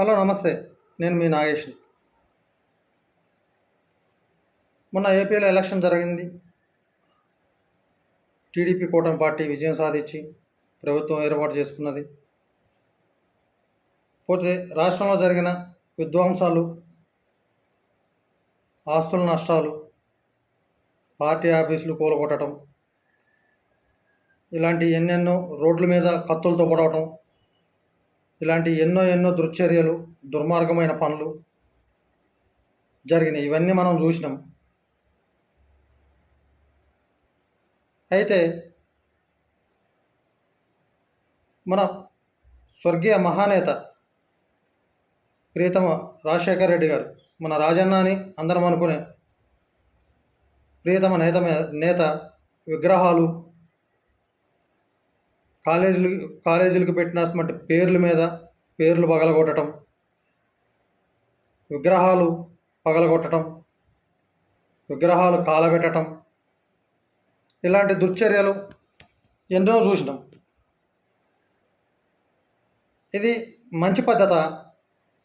Hello నమస్తే. నేను మీ నాగేష్. మొన్న ఏపీలో ఎలక్షన్ జరిగింది. టీడీపీ కూటమి పార్టీ విజయం సాధించి ప్రభుత్వం ఏర్పాటు చేసుకున్నది. పోతే రాష్ట్రంలో జరిగిన విధ్వంసాలు ఆస్తుల నష్టాలు పార్టీ ఆఫీసులు కూలగొట్టడం ఇలాంటి ఎన్నెన్నో రోడ్ల మీద కత్తులతో పొడవటం ఇలాంటి ఎన్నో ఎన్నో దుర్చర్యలు దుర్మార్గమైన పనులు జరిగినాయి. ఇవన్నీ మనం చూసినాం. అయితే మన స్వర్గీయ మహానేత ప్రియతమ రాజశేఖర రెడ్డి గారు మన రాజన్న అని అందరం అనుకునే ప్రియతమ నేత నేత విగ్రహాలు కాలేజీలు కాలేజీలకు పెట్టినటువంటి పేర్ల మీద పేర్లు పగలగొట్టడం విగ్రహాలు పగలగొట్టడం విగ్రహాలు కాలబెట్టడం ఇలాంటి దుశ్చర్యలు ఎన్నో చూసినాం. ఇది మంచి పద్ధత.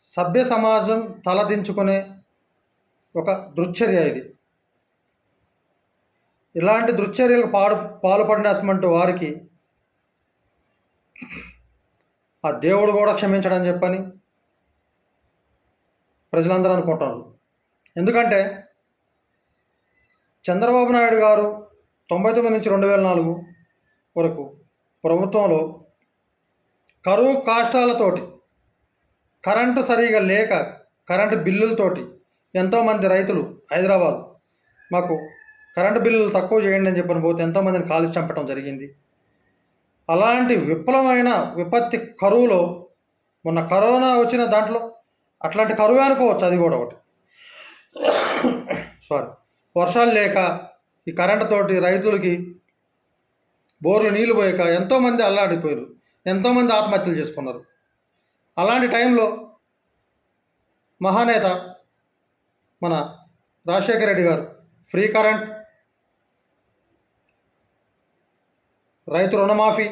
సభ్య సమాజం తలదించుకునే ఒక దృశ్చర్య ఇది. ఇలాంటి దుశ్చర్యలకు పాడు పాల్పడినటువంటి వారికి ఆ దేవుడు కూడా క్షమించడని చెప్పని ప్రజలందరూ అనుకుంటారు. ఎందుకంటే చంద్రబాబు నాయుడు గారు తొంభై తొమ్మిది నుంచి రెండు వేల నాలుగు వరకు ప్రభుత్వంలో కరువు కాష్టాలతోటి కరెంటు సరిగా లేక కరెంటు బిల్లులతోటి ఎంతోమంది రైతులు హైదరాబాద్ మాకు కరెంటు బిల్లులు తక్కువ చేయండి అని చెప్పని పోతే ఎంతోమందిని కాల్చి చంపడం జరిగింది. అలాంటి విఫలమైన విపత్తి కరువులో మొన్న కరోనా వచ్చిన దాంట్లో అట్లాంటి కరువు అనుకోవచ్చు అది కూడా ఒకటి. సారీ వర్షాలు లేక ఈ కరెంటు తోటి రైతులకి బోర్లు నీళ్ళు పోయాక ఎంతోమంది అల్లాడిపోయారు. ఎంతోమంది ఆత్మహత్యలు చేసుకున్నారు. అలాంటి టైంలో మహానేత మన రాజశేఖర రెడ్డి గారు ఫ్రీ కరెంట్ రైతు రుణమాఫీ.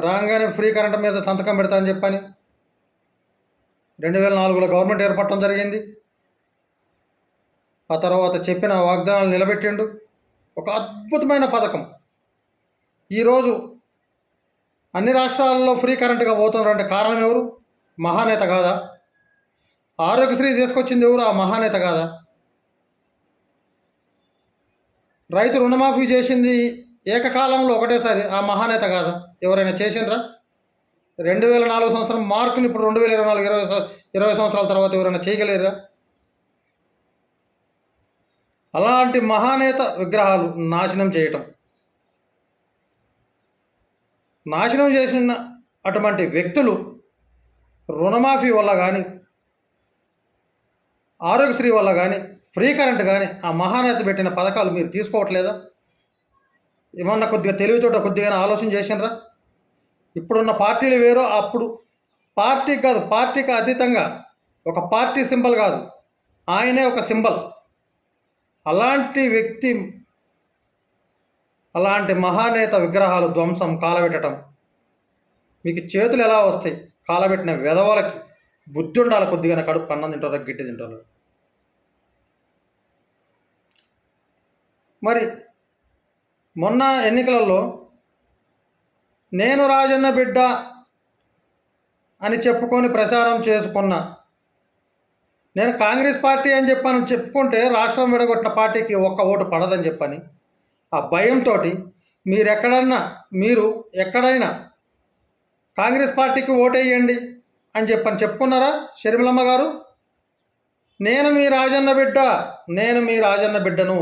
రాగానే ఫ్రీ కరెంట్ మీద సంతకం పెడతా అని చెప్పని. రెండు వేల నాలుగులో గవర్నమెంట్ ఏర్పడటం జరిగింది. ఆ తర్వాత చెప్పిన వాగ్దానాలు నిలబెట్టిండు. ఒక అద్భుతమైన పథకం. ఈరోజు అన్ని రాష్ట్రాల్లో ఫ్రీ కరెంట్గా పోతున్నారంటే కారణం ఎవరు? మహానేత కాదా? ఆరోగ్యశ్రీ తీసుకొచ్చింది ఎవరు? ఆ మహానేత కాదా? రైతు రుణమాఫీ చేసింది ఏకకాలంలో ఒకటేసారి ఆ మహానేత కాదు. ఎవరైనా చేసిండ్రా? రెండు వేల నాలుగు సంవత్సరం మార్కుని ఇప్పుడు రెండు వేల ఇరవై నాలుగు ఇరవై ఇరవై సంవత్సరాల తర్వాత ఎవరైనా చేయగలేరా అలాంటి మహానేత విగ్రహాలు నాశనం చేయటం. నాశనం చేసిన అటువంటి వ్యక్తులు రుణమాఫీ వల్ల కానీ ఆరోగ్యశ్రీ వల్ల కానీ ఫ్రీ కరెంట్ కానీ ఆ మహానేత పెట్టిన పథకాలు మీరు తీసుకోవట్లేదా? ఏమన్నా కొద్దిగా తెలివితోట కొద్దిగా ఆలోచన చేసినరా ఇప్పుడున్న పార్టీలు వేరో అప్పుడు పార్టీ కాదు పార్టీకి అతీతంగా ఒక పార్టీ సింబల్ కాదు. ఆయనే ఒక సింబల్. అలాంటి వ్యక్తి అలాంటి మహానేత విగ్రహాలు ధ్వంసం కాలబెట్టడం మీకు చేతులు ఎలా వస్తాయి? కాలబెట్టిన వెధవలకి బుద్ధి ఉండాలి కొద్దిగా కడుపు అన్నం తింటారు గిట్టి తింటారు? మరి మొన్న ఎన్నికలలో నేను రాజన్న బిడ్డ అని చెప్పుకొని ప్రచారం చేసుకున్న. నేను కాంగ్రెస్ పార్టీ అని చెప్పాను చెప్పుకుంటే రాష్ట్రం విడగొట్టిన పార్టీకి ఒక్క ఓటు పడదని చెప్పని ఆ భయంతో మీరెక్కడన్నా మీరు ఎక్కడైనా కాంగ్రెస్ పార్టీకి ఓటేయండి అని చెప్పని చెప్పుకున్నారా షర్మిలమ్మ గారు? నేను మీ రాజన్న బిడ్డ నేను మీ రాజన్న బిడ్డను.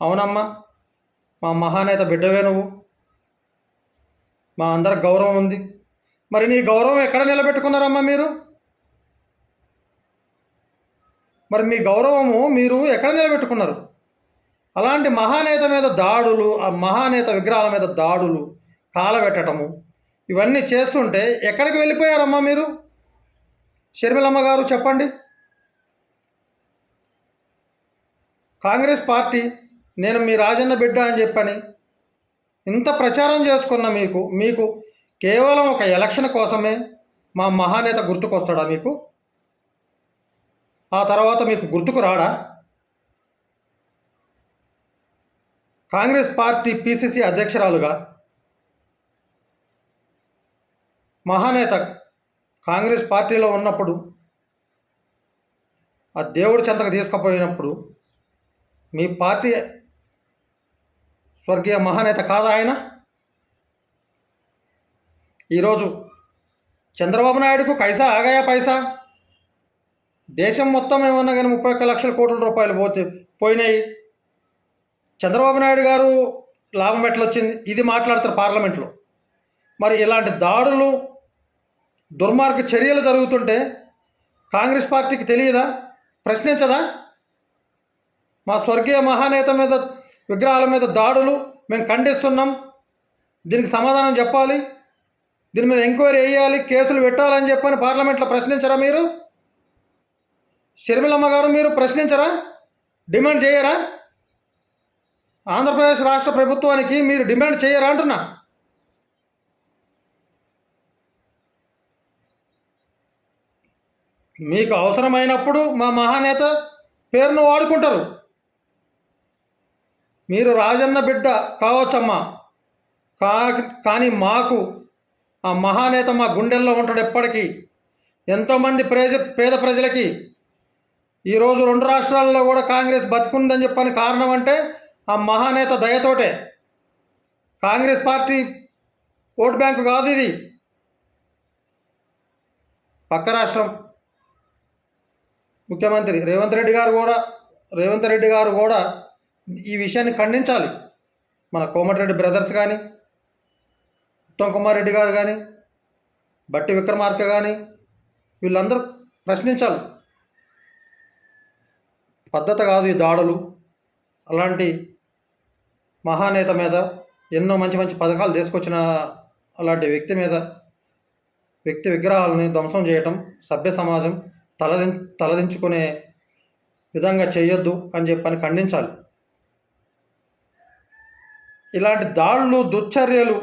అవునమ్మా. మా మహానేత బిడ్డవే నువ్వు. మా అందరి గౌరవం ఉంది. మరి నీ గౌరవం ఎక్కడ నిలబెట్టుకున్నారమ్మా మీరు? మరి మీ గౌరవము మీరు ఎక్కడ నిలబెట్టుకున్నారు? అలాంటి మహానేత మీద దాడులు ఆ మహానేత విగ్రహాల మీద దాడులు కాలబెట్టడము ఇవన్నీ చేస్తుంటే ఎక్కడికి వెళ్ళిపోయారమ్మా మీరు? షర్మిలమ్మ గారు చెప్పండి. కాంగ్రెస్ పార్టీ నేను మీ రాజన్న బిడ్డ అని చెప్పని ఇంత ప్రచారం చేసుకున్న మీకు మీకు కేవలం ఒక ఎలక్షన్ కోసమే మా మహానేత గుర్తుకొస్తాడా మీకు? ఆ తర్వాత మీకు గుర్తుకు రాడా? కాంగ్రెస్ పార్టీ పిసిసి అధ్యక్షురాలుగా మహానేత కాంగ్రెస్ పార్టీలో ఉన్నప్పుడు ఆ దేవుడి చెంతకు తీసుకుపోయినప్పుడు మీ పార్టీ స్వర్గీయ మహానేత కాదా ఆయన? ఈరోజు చంద్రబాబు నాయుడుకు కైసా ఆగాయా పైసా? దేశం మొత్తం ఏమన్నా కానీ ముప్పై ఒక్క లక్షల కోట్ల రూపాయలు పోతే పోయినాయి. చంద్రబాబు నాయుడు గారు లాభం ఎట్లొచ్చింది? ఇది మాట్లాడతారు పార్లమెంట్లో. మరి ఇలాంటి దాడులు దుర్మార్గ చర్యలు జరుగుతుంటే కాంగ్రెస్ పార్టీకి తెలియదా? ప్రశ్నించదా? మా స్వర్గీయ మహానేత మీద విగ్రహాల మీద దాడులు మేము ఖండిస్తున్నాం. దీనికి సమాధానం చెప్పాలి. దీని మీద ఎంక్వైరీ వేయాలి కేసులు పెట్టాలని చెప్పని పార్లమెంట్లో ప్రశ్నించరా మీరు? షర్మిలమ్మ గారు మీరు ప్రశ్నించరా? డిమాండ్ చేయరా? ఆంధ్రప్రదేశ్ రాష్ట్ర ప్రభుత్వానికి మీరు డిమాండ్ చేయరా అంటున్నా. మీకు అవసరమైనప్పుడు మా మహానేత పేరును వాడుకుంటారు. మీరు రాజన్న బిడ్డ కావచ్చమ్మా. కా కానీ మాకు ఆ మహానేత మా గుండెల్లో ఉంటాడు ఎప్పటికీ. ఎంతోమంది ప్రజ పేద ప్రజలకి ఈరోజు రెండు రాష్ట్రాల్లో కూడా కాంగ్రెస్ బతుకుందని చెప్పని కారణం అంటే ఆ మహానేత దయతోటే. కాంగ్రెస్ పార్టీ ఓటు బ్యాంకు కాదు ఇది. పక్క రాష్ట్రం. ముఖ్యమంత్రి రేవంత్ రెడ్డి గారు కూడా రేవంత్ రెడ్డి గారు కూడా ఈ విషయాన్ని ఖండించాలి. మన కోమటిరెడ్డి బ్రదర్స్ కానీ ఉత్తమ్ కుమార్ రెడ్డి గారు కానీ బట్టి విక్రమార్క కానీ వీళ్ళందరూ ప్రశ్నించాలి. పద్ధతి కాదు ఈ దాడులు. అలాంటి మహానేత మీద ఎన్నో మంచి మంచి పథకాలు తీసుకొచ్చిన అలాంటి వ్యక్తి మీద వ్యక్తి విగ్రహాలని ధ్వంసం చేయటం సభ్య సమాజం తలది తలదించుకునే విధంగా చేయొద్దు అని చెప్పని ఖండించాలి. ఇలాంటి దాడులు దుశ్చర్యలు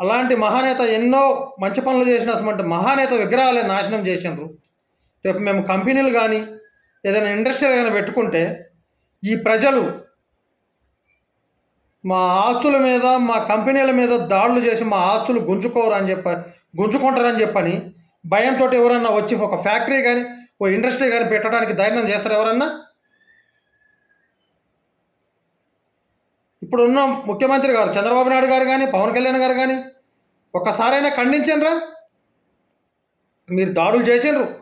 అలాంటి మహానేత ఎన్నో మంచి పనులు చేసిన అసలు మహానేత విగ్రహాలే నాశనం చేసినారు. రేపు మేము కంపెనీలు కానీ ఏదైనా ఇండస్ట్రీ కానీ పెట్టుకుంటే ఈ ప్రజలు మా ఆస్తుల మీద మా కంపెనీల మీద దాడులు చేసి మా ఆస్తులు గుంజుకోరు అని చెప్ప గుంజుకుంటారని చెప్పని భయంతో ఎవరన్నా వచ్చి ఒక ఫ్యాక్టరీ కానీ ఓ ఇండస్ట్రీ కానీ పెట్టడానికి ధైర్యం చేస్తారు ఎవరన్నా? ఇప్పుడు ఉన్న ముఖ్యమంత్రి గారు చంద్రబాబు నాయుడు గారు కానీ పవన్ కళ్యాణ్ గారు కానీ ఒక్కసారైనా ఖండించండ్రా? మీరు దాడులు చేసిండ్రు.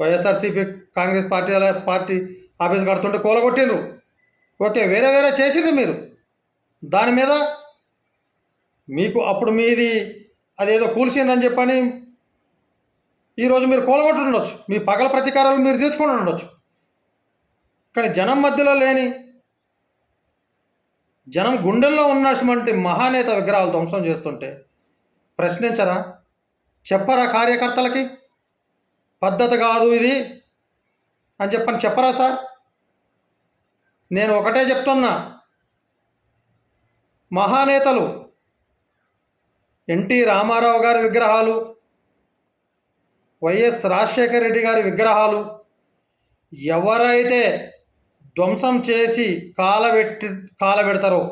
వైఎస్ఆర్సీపీ కాంగ్రెస్ పార్టీ అలా పార్టీ ఆఫీస్ కడుతుంటే కూలగొట్టిండ్రు. ఓకే వేరే వేరే చేసిండ్రు మీరు. దాని మీద మీకు అప్పుడు మీది అదేదో కూల్చిందని చెప్పని ఈరోజు మీరు కూలగొట్టుండొచ్చు. మీ పగల ప్రతీకారాలు మీరు తీర్చుకొని ఉండొచ్చు. కానీ జనం మధ్యలో లేని జనం గుండెల్లో ఉన్నటువంటి మహానేత విగ్రహాలు ధ్వంసం చేస్తుంటే ప్రశ్నించరా? చెప్పరా కార్యకర్తలకి? పద్ధతి కాదు ఇది అని చెప్పని చెప్పరా సార్? నేను ఒకటే చెప్తున్నా. మహానేతలు ఎన్టీ రామారావు గారి విగ్రహాలు వైఎస్ రాజశేఖర రెడ్డి గారి విగ్రహాలు ఎవరైతే ధ్వంసం చేసి కాలబెట్టి కాలబెడతారు.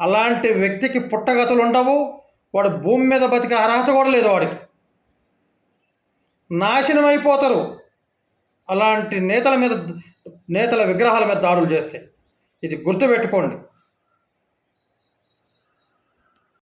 అలాంటి వ్యక్తికి పుట్టగతులు ఉండవు వాడు భూమి మీద బతికే అర్హత కూడా లేదు వాడికి. నాశనం అయిపోతారు అలాంటి నేతల మీద నేతల విగ్రహాల మీద దాడులు చేస్తే. ఇది గుర్తుపెట్టుకోండి.